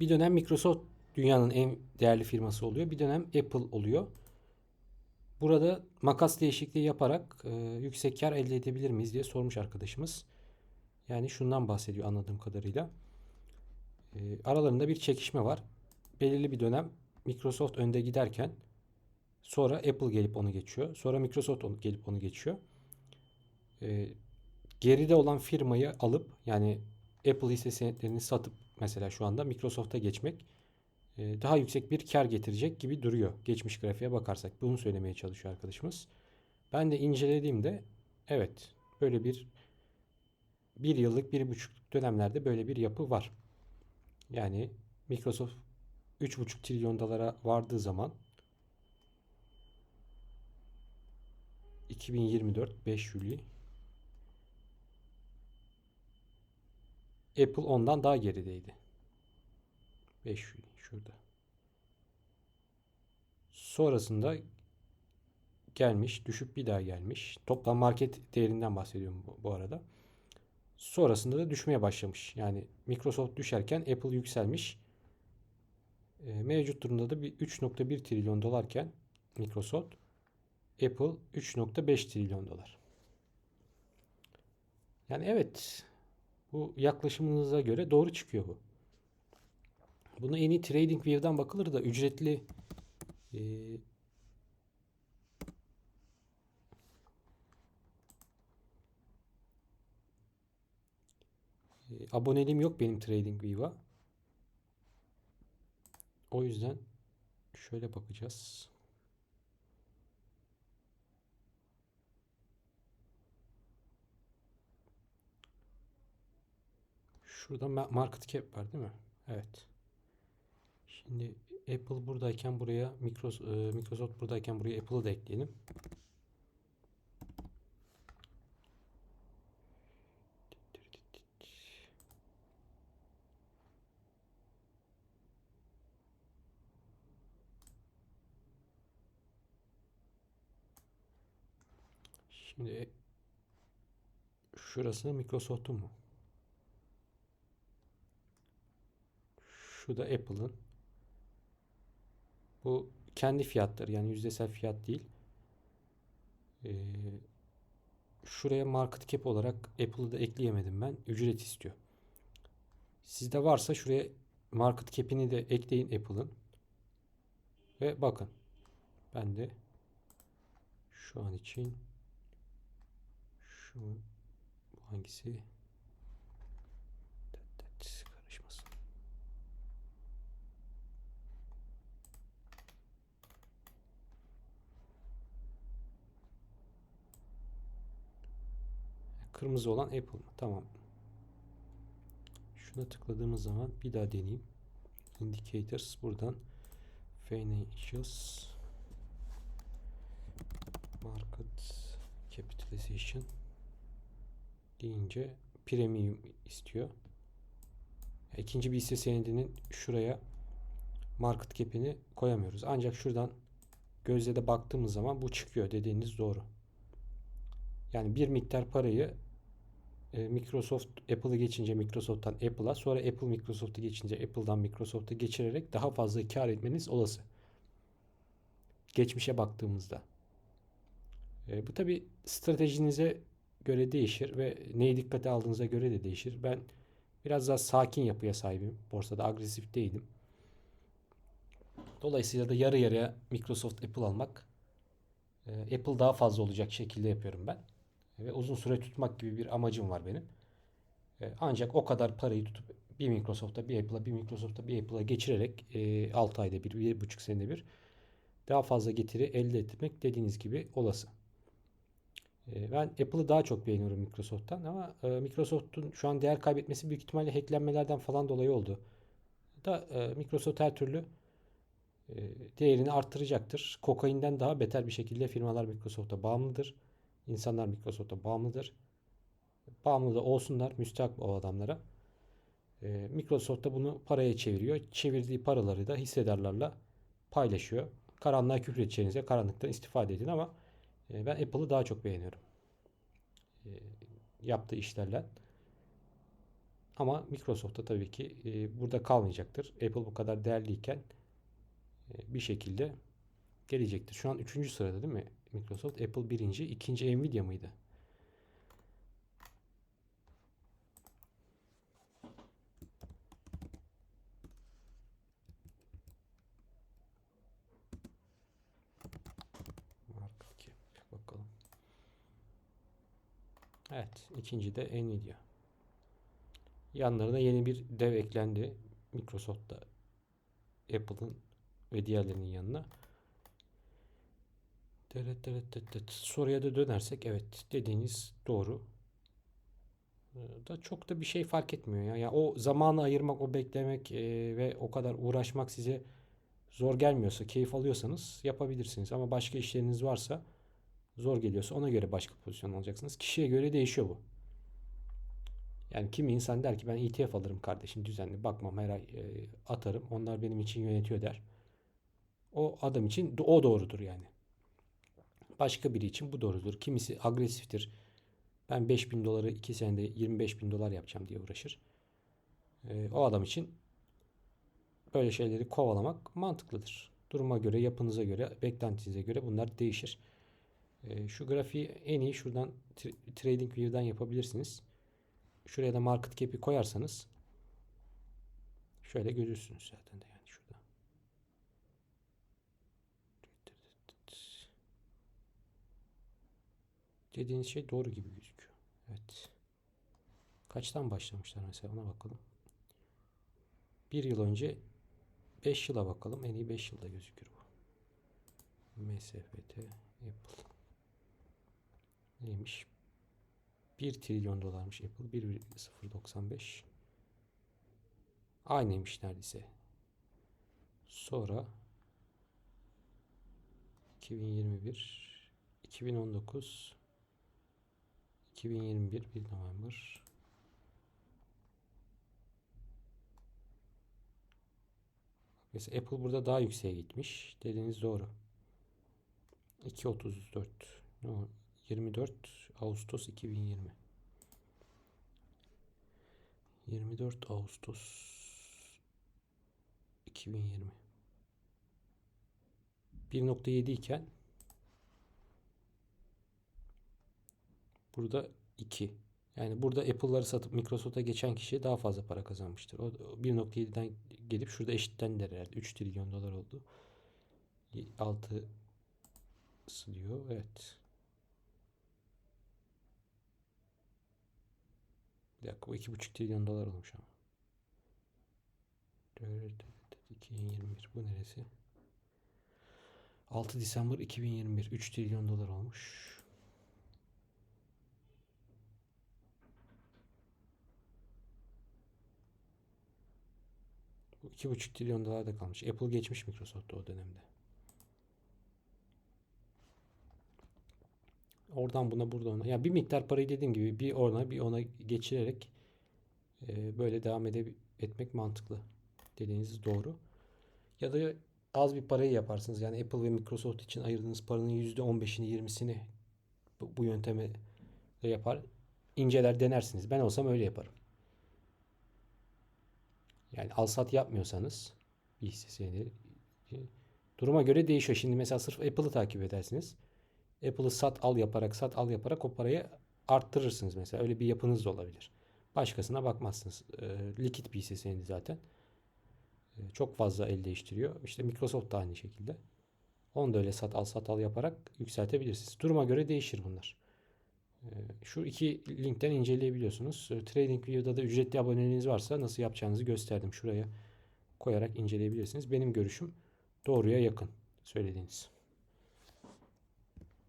bir dönem Microsoft dünyanın en değerli firması oluyor. Bir dönem Apple oluyor. Burada makas değişikliği yaparak e, yüksek kar elde edebilir miyiz diye sormuş arkadaşımız. Yani şundan bahsediyor anladığım kadarıyla. E, aralarında bir çekişme var. Belirli bir dönem Microsoft önde giderken sonra Apple gelip onu geçiyor. Sonra Microsoft onu, gelip onu geçiyor. E, geride olan firmayı alıp yani Apple hisse senetlerini satıp mesela şu anda Microsoft'a geçmek e, daha yüksek bir kar getirecek gibi duruyor. Geçmiş grafiğe bakarsak. Bunu söylemeye çalışıyor arkadaşımız. Ben de incelediğimde evet böyle bir bir yıllık, bir buçuk dönemlerde böyle bir yapı var. Yani Microsoft 3,5 trilyon dolara vardığı zaman 2024 5 Juli Apple ondan daha gerideydi. 5 Juli şurada. Sonrasında gelmiş, düşüp bir daha gelmiş. Toplam market değerinden bahsediyorum bu, bu arada. Sonrasında da düşmeye başlamış. Yani Microsoft düşerken Apple yükselmiş. E, mevcut durumda da bir 3.1 trilyon dolarken Microsoft Apple 3.5 trilyon dolar. Yani evet bu yaklaşımınıza göre doğru çıkıyor bu. Buna en iyi TradingView'dan bakılır da ücretli e, e, aboneliğim yok benim TradingView'a. O yüzden şöyle bakacağız. Şurada market cap var değil mi? Evet. Şimdi Apple buradayken buraya Microsoft, Microsoft buradayken buraya Apple'ı da ekleyelim. Şimdi şurası Microsoft'un mu? Şu da Apple'ın. Bu kendi fiyatları yani yüzdesel fiyat değil. Ee, şuraya market cap olarak Apple'ı da ekleyemedim ben. Ücret istiyor. Sizde varsa şuraya market cap'ini de ekleyin Apple'ın. Ve bakın. Ben de şu an için şu hangisi Kırmızı olan Apple mı? Tamam. Şuna tıkladığımız zaman bir daha deneyeyim. Indicators buradan Financials Market Capitalization deyince premium istiyor. İkinci bir hisse senedinin şuraya market cap'ini koyamıyoruz. Ancak şuradan gözle de baktığımız zaman bu çıkıyor dediğiniz doğru. Yani bir miktar parayı Microsoft Apple'ı geçince Microsoft'tan Apple'a sonra Apple Microsoft'u geçince Apple'dan Microsoft'a geçirerek daha fazla kar etmeniz olası. Geçmişe baktığımızda. E, bu tabi stratejinize göre değişir ve neyi dikkate aldığınıza göre de değişir. Ben biraz daha sakin yapıya sahibim. Borsada agresif değilim. Dolayısıyla da yarı yarıya Microsoft Apple almak e, Apple daha fazla olacak şekilde yapıyorum ben ve uzun süre tutmak gibi bir amacım var benim. E, ancak o kadar parayı tutup bir Microsoft'a bir Apple'a bir Microsoft'a bir Apple'a geçirerek 6 e, ayda bir, 1,5 senede bir daha fazla getiri elde etmek dediğiniz gibi olası. E, ben Apple'ı daha çok beğeniyorum Microsoft'tan ama Microsoft'un şu an değer kaybetmesi büyük ihtimalle hacklenmelerden falan dolayı oldu. Da Microsoft her türlü değerini arttıracaktır. Kokainden daha beter bir şekilde firmalar Microsoft'a bağımlıdır. İnsanlar Microsoft'a bağımlıdır. Bağımlı da olsunlar. Müstahak o adamlara. E, Microsoft da bunu paraya çeviriyor. Çevirdiği paraları da hissedarlarla paylaşıyor. Karanlığa küfür edeceğinize karanlıktan istifade edin ama e, ben Apple'ı daha çok beğeniyorum. E, yaptığı işlerle. Ama Microsoft da tabii ki e, burada kalmayacaktır. Apple bu kadar değerliyken e, bir şekilde gelecektir. Şu an 3. sırada değil mi Microsoft? Apple birinci, ikinci Nvidia mıydı? Bakalım. Evet, ikinci de Nvidia. Yanlarına yeni bir dev eklendi. Microsoft'ta Apple'ın ve diğerlerinin yanına. Evet, evet, evet. Soruya da dönersek evet dediğiniz doğru. Ee, Da çok da bir şey fark etmiyor ya. Ya o zamanı ayırmak, o beklemek e, ve o kadar uğraşmak size zor gelmiyorsa, keyif alıyorsanız yapabilirsiniz. Ama başka işleriniz varsa zor geliyorsa ona göre başka pozisyon alacaksınız. Kişiye göre değişiyor bu. Yani kimi insan der ki ben ETF alırım kardeşim düzenli bakmam her ay e, atarım. Onlar benim için yönetiyor der. O adam için o doğrudur yani. Başka biri için bu doğrudur. Kimisi agresiftir. Ben 5000 doları 2 senede 25 bin dolar yapacağım diye uğraşır. E, o adam için böyle şeyleri kovalamak mantıklıdır. Duruma göre, yapınıza göre, beklentinize göre bunlar değişir. E, şu grafiği en iyi şuradan Tra- TradingView'dan yapabilirsiniz. Şuraya da market cap'i koyarsanız şöyle görürsünüz zaten de yani şurada. Dediğiniz şey doğru gibi gözüküyor. Evet. Kaçtan başlamışlar mesela ona bakalım. Bir yıl önce 5 yıla bakalım. En iyi 5 yılda gözükür bu. MSFT Apple. Neymiş? 1 trilyon dolarmış Apple. 1,095. Aynıymış neredeyse. Sonra 2021 2019 2021 1 November Mesela Apple burada daha yükseğe gitmiş. Dediğiniz doğru. 2.34 no, 24 Ağustos 2020 24 Ağustos 2020 1.7 iken burada 2. Yani burada Apple'ları satıp Microsoft'a geçen kişi daha fazla para kazanmıştır. O 1.7'den gelip şurada eşitten herhalde. 3 trilyon dolar oldu. 6 diyor. Evet. Bir dakika bu 2,5 trilyon dolar olmuş ama. 2021 bu neresi? 6 December 2021 3 trilyon dolar olmuş. 2,5 trilyon dolar da kalmış. Apple geçmiş Microsoft'ta o dönemde. Oradan buna burada ona. Ya bir miktar parayı dediğim gibi bir ona bir ona geçirerek e, böyle devam ede- etmek mantıklı. Dediğiniz doğru. Ya da az bir parayı yaparsınız. Yani Apple ve Microsoft için ayırdığınız paranın %15'ini 20'sini bu, bu yönteme yapar. İnceler denersiniz. Ben olsam öyle yaparım. Yani al sat yapmıyorsanız bir hisse senedi duruma göre değişiyor. Şimdi mesela sırf Apple'ı takip edersiniz. Apple'ı sat al yaparak sat al yaparak o parayı arttırırsınız mesela. Öyle bir yapınız da olabilir. Başkasına bakmazsınız. E, likit bir hisse senedi zaten. E, çok fazla el değiştiriyor. İşte Microsoft da aynı şekilde. Onu da öyle sat al sat al yaparak yükseltebilirsiniz. Duruma göre değişir bunlar. E, şu iki linkten inceleyebiliyorsunuz. E, TradingView'da da ücretli aboneliğiniz varsa nasıl yapacağınızı gösterdim. Şuraya koyarak inceleyebilirsiniz. Benim görüşüm doğruya yakın söylediğiniz.